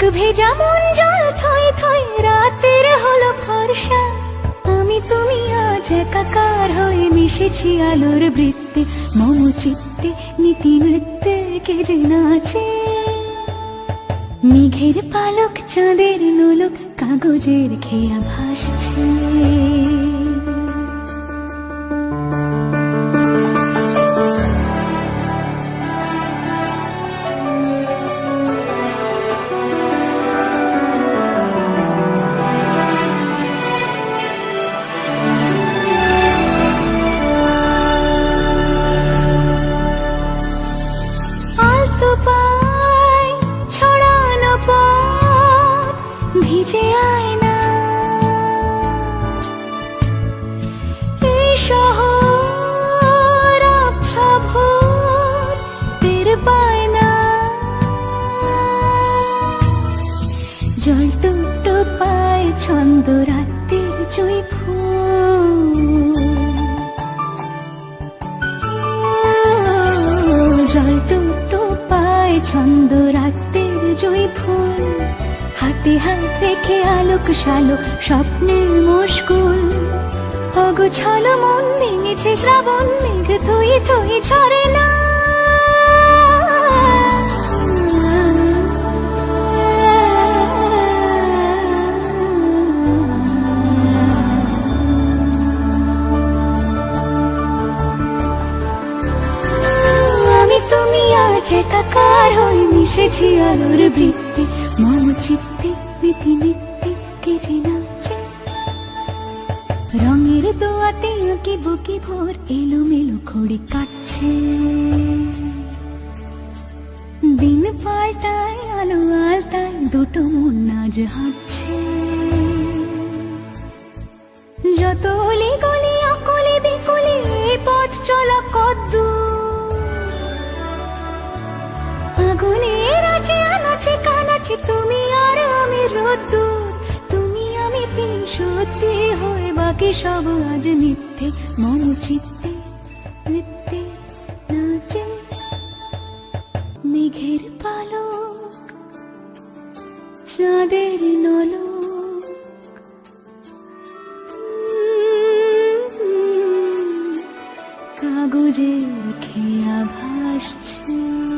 কাক ভেজা মন জল থই থই রাতের হলো ফর্ষা আমি তুমি আজ একাকার হয়ে মিশেছি আলোর বৃত্তে। মম চিত্তে, নীতি নৃত্যে কে যে নাচে। মেঘের পালক, চাঁদের নোলক কাগজের খেয়া ভাসছে। জল টুকটো পায় ছন্দ রাতের জয় ফুল। হাতে হাত রেখে আলোক সালো স্বপ্নের মুশকুল অগোছাল মন ভেঙেছে শ্রাবণ মেঘ থই থই ছড়ে না। কে যে রঙের দোয়াতে আঁকি বুকি ভোর এলো মেলো খড়ি কাটছে। দিন পাল্টায়, আলো আলতায় দুটো মন আজ হাঁটছে। বাকি সব আজ মিথ্যে, মন চিত্তে, নৃত্যে নাচে। মেঘের পালক, চাঁদের নলক। কাগজের খেয়া ভাসছে।